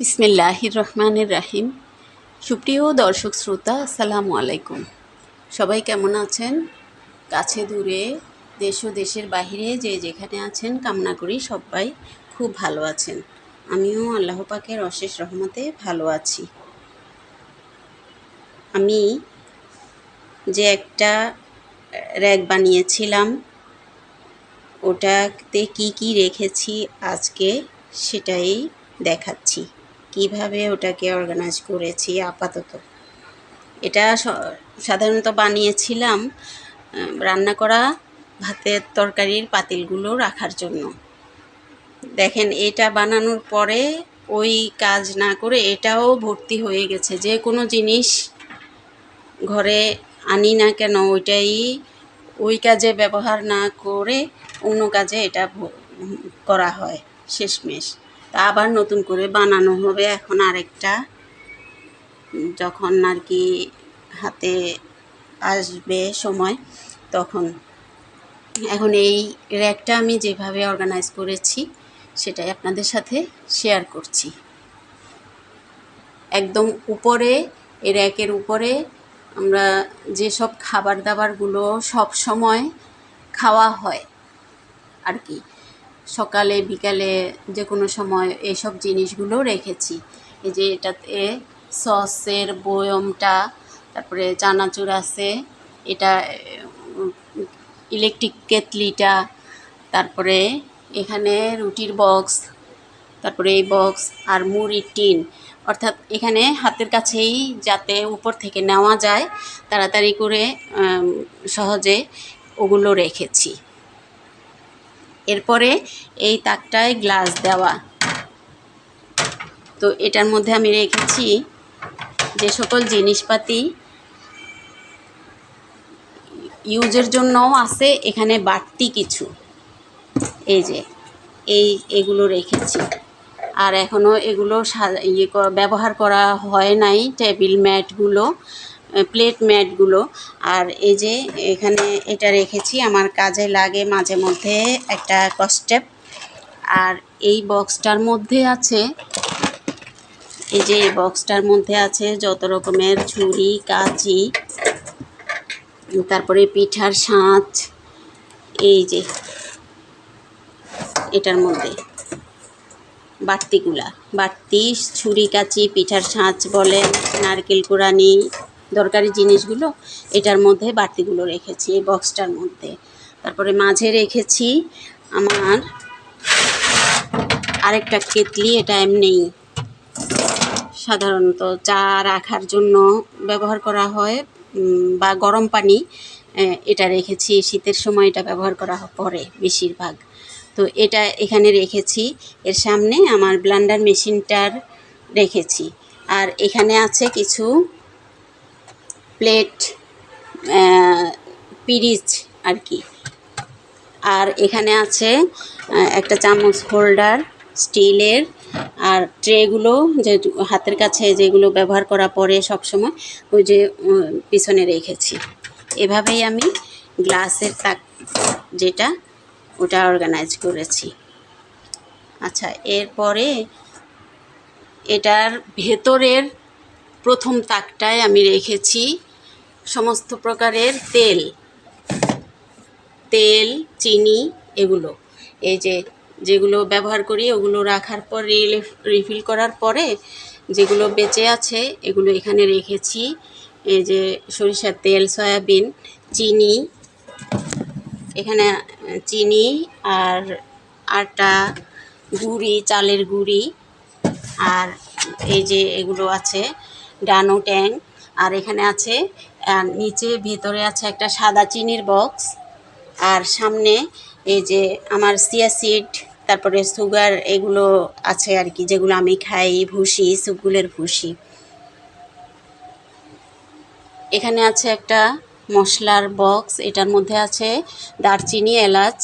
বিসমিল্লাহির রহমানের রাহিম সুপ্রিয় দর্শক শ্রোতা, আসসালামু আলাইকুম। সবাই কেমন আছেন? কাছে দূরে, দেশ ও দেশের বাহিরে যে যেখানে আছেন, কামনা করি সবাই খুব ভালো আছেন। আমিও আল্লাহ পাকের অশেষ রহমতে ভালো আছি। আমি যে একটা র্যাক বানিয়েছিলাম, ওটাতে কি কি রেখেছি আজকে সেটাই দেখাচ্ছি। কীভাবে ওটাকে অর্গানাইজ করেছি আপাতত। এটা সাধারণত বানিয়েছিলাম রান্না করা ভাতের তরকারির পাতিলগুলো রাখার জন্য। দেখেন, এটা বানানোর পরে ওই কাজ না করে এটাও ভর্তি হয়ে গেছে। যে কোনো জিনিস ঘরে আনি না কেন, ওইটাই ওই কাজে ব্যবহার না করে অন্য কাজে এটা করা হয় শেষমেশ। তা আবার নতুন করে বানানো হবে এখন আরেকটা। যখন আর কি হাতে আসবে সময়, তখন। এখন এই র্যাকটা আমি যেভাবে অর্গানাইজ করেছি, সেটাই আপনাদের সাথে শেয়ার করছি। একদম উপরে, এই র্যাকের উপরে আমরা যেসব খাবার দাবারগুলো সব সময় খাওয়া হয়, আর কি। সকালে, বিকালে যে কোনো সময় এইসব জিনিসগুলো রেখেছি। এই যে এটাতে সসের বয়মটা, তারপরে চানাচুর আছে, এটা ইলেকট্রিক কেতলিটা তারপরে এখানে রুটির বক্স, তারপরে এই বক্স আর মুড়ির টিন। অর্থাৎ এখানে হাতের কাছেই যাতে উপর থেকে নেওয়া যায়, তাড়াতাড়ি করে সহজে ওগুলো রেখেছি। এরপরে এই তাকটায় গ্লাস দেওয়া। তো এটার মধ্যে আমি রেখেছি যে সকল জিনিসপাতি ইউজের জন্যও আছে, এখানে বাড়তি কিছু। এই যে, এই এগুলো রেখেছি। আর এখনও এগুলো ইয়ে ব্যবহার করা হয় নাই টেবিল ম্যাটগুলো। প্লেট ম্যাটগুলো আর এই যে এখানে এটা রেখেছি, আমার কাজে লাগে মাঝে মধ্যে একটা কস্টেপ আর এই বক্সটার মধ্যে আছে, এই যে এই বক্সটার মধ্যে আছে যত রকমের ছুরি, কাঁচি, তারপরে পিঠার সাঁচ, এই যে এটার মধ্যে বাড়তিগুলা। বাড়তি ছুরি, কাচি, পিঠার সাঁচ বলেন, নারকেল কোরানি দরকারি জিনিসগুলো এটার মধ্যে বাড়তিগুলো রেখেছি, এই বক্সটার মধ্যে। তারপরে মাঝে রেখেছি আমার আরেকটা কেতলি এটা এমনিই সাধারণত চা রাখার জন্য ব্যবহার করা হয় বা গরম পানি এটা রেখেছি, শীতের সময় এটা ব্যবহার করা পরে বেশিরভাগ। তো এটা এখানে রেখেছি, এর সামনে আমার ব্লান্ডার মেশিনটার রেখেছি। আর এখানে আছে কিছু প্লেট পিরিচ আর কি। আর এখানে আছে একটা চামচ হোল্ডার স্টিলের, আর ট্রেগুলো যে হাতের কাছে যেগুলো ব্যবহার করা পরে সব সময় ওই যে পিছনে রেখেছি। এভাবেই আমি গ্লাসের তাক যেটা, ওটা অর্গানাইজ করেছি। আচ্ছা এরপরে এটার ভেতরের প্রথম তাকটায় আমি রেখেছি সমস্ত প্রকারের তেল। তেল, চিনি এগুলো। এই যে যেগুলো ব্যবহার করি ওগুলো রাখার পর রিফিল করার পরে যেগুলো বেঁচে আছে এগুলো এখানে রেখেছি। এই যে সরিষার তেল, সয়াবিন, চিনি, এখানে চিনি আর আটা গুড়ি, চালের গুড়ি আর এই যে এগুলো আছে ডানো ট্যাং। আর এখানে আছে আহ, নিচে ভেতরে আছে একটা সাদা চিনির বক্স আর সামনে এই যে আমার সিয়া সিড তারপরে সুগার এগুলো আছে আর কি যেগুলো আমি খাই ভুসি সুগুলের ভুসি। এখানে আছে একটা মশলার বক্স এটার মধ্যে আছে দারচিনি এলাচ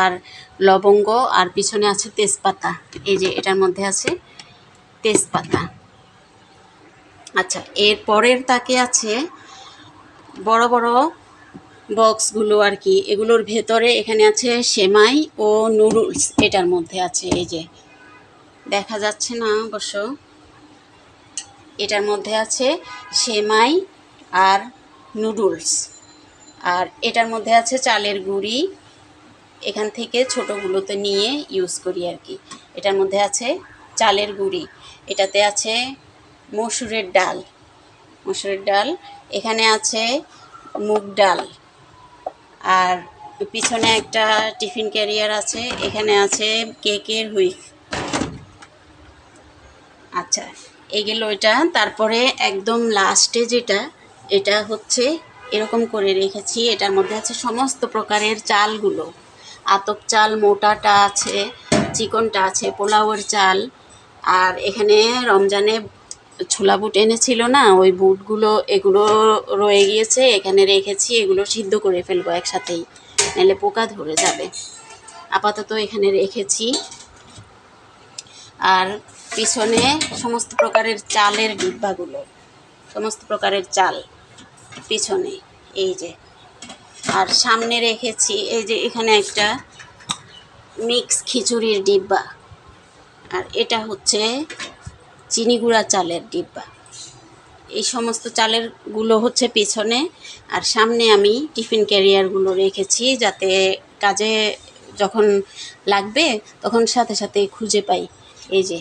আর লবঙ্গ আর পিছনে আছে তেজপাতা। এই যে এটার মধ্যে আছে তেজপাতা। আচ্ছা এর পরের তাকে আছে বড় বড় বক্সগুলো আর কি, এগুলোর ভেতরে এখানে আছে সেমাই ও নুডলস, এটার মধ্যে আছে এই যে। দেখা যাচ্ছে না অবশ্য। এটার মধ্যে আছে সেমাই আর নুডলস। আর এটার মধ্যে আছে চালের গুঁড়ি। এখান থেকে ছোটোগুলোতে নিয়ে ইউজ করি আর কি। এটার মধ্যে আছে চালের গুঁড়ি। এটাতে আছে মসুরের ডাল। মসুরের ডাল, এখানে আছে মুগ ডাল। আর পিছনে একটা টিফিন ক্যারিয়ার আছে, এখানে আছে কেকের হুইক। আচ্ছা এগুলো এটা। তারপরে একদম লাস্টে যেটা, এটা হচ্ছে এরকম করে রেখেছি, এটার মধ্যে আছে সমস্ত প্রকারের চালগুলো। আতপ চাল, মোটাটা আছে, চিকনটা আছে, পোলাওয়ের চাল, আর এখানে রমজানে ছোলা বুট এনেছিল না, ওই বুটগুলো এগুলো রয়ে গিয়েছে, এখানে রেখেছি, এগুলো সিদ্ধ করে ফেলব একসাথেই, নাহলে পোকা ধরে যাবে। আপাতত এখানে রেখেছি। আর পিছনে সমস্ত প্রকারের চালের ডিব্বাগুলো, সমস্ত প্রকারের চাল পিছনে, এই যে। আর সামনে রেখেছি, এই যে এখানে একটা মিক্স খিচুড়ির ডিব্বা। আর এটা হচ্ছে চিনি গুঁড়া চালের ডিব্বা। এই সমস্ত চালেরগুলো হচ্ছে পিছনে, আর সামনে আমি টিফিন ক্যারিয়ারগুলো রেখেছি যাতে কাজে যখন লাগবে তখন সাথে সাথে খুঁজে পাই। এই যে,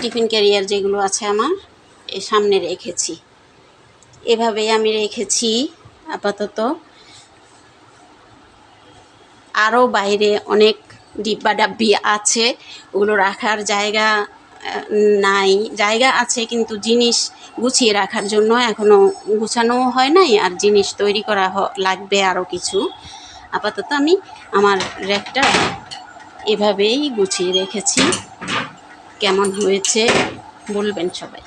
টিফিন ক্যারিয়ার যেগুলো আছে আমার, এ সামনে রেখেছি। এভাবেই আমি রেখেছি আপাতত। আরও বাইরে অনেক ডিব্বা ডাব্বি আছে, ওগুলো রাখার জায়গা নাই, জায়গা আছে কিন্তু জিনিস গুছিয়ে রাখার জন্য এখনও গুছানোও হয় নাই আর জিনিস তৈরি করা লাগবে আরও কিছু। আপাতত আমি আমার র্যাকটা এভাবেই গুছিয়ে রেখেছি। কেমন হয়েছে বলবেন সবাই।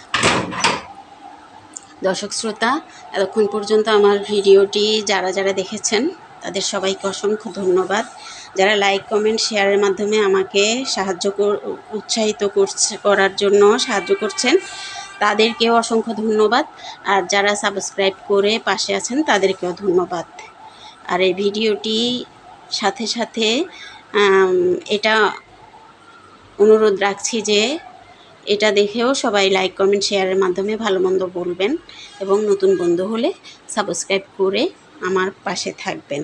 দর্শক শ্রোতা, এতক্ষণ পর্যন্ত আমার ভিডিওটি যারা যারা দেখেছেন, তাদের সবাইকে অসংখ্য ধন্যবাদ। যারা লাইক কমেন্ট শেয়ারের মাধ্যমে আমাকে সাহায্য কর- উৎসাহিত করছে, করার জন্য সাহায্য করছেন, তাদেরকেও অসংখ্য ধন্যবাদ। আর যারা সাবস্ক্রাইব করে পাশে আছেন, তাদেরকেও ধন্যবাদ। আর এই ভিডিওটি সাথে সাথে এটা অনুরোধ রাখছি যে এটা দেখেও সবাই লাইক কমেন্ট শেয়ারের মাধ্যমে ভালো মন্দ বলবেন এবং নতুন বন্ধু হলে সাবস্ক্রাইব করে আমার পাশে থাকবেন।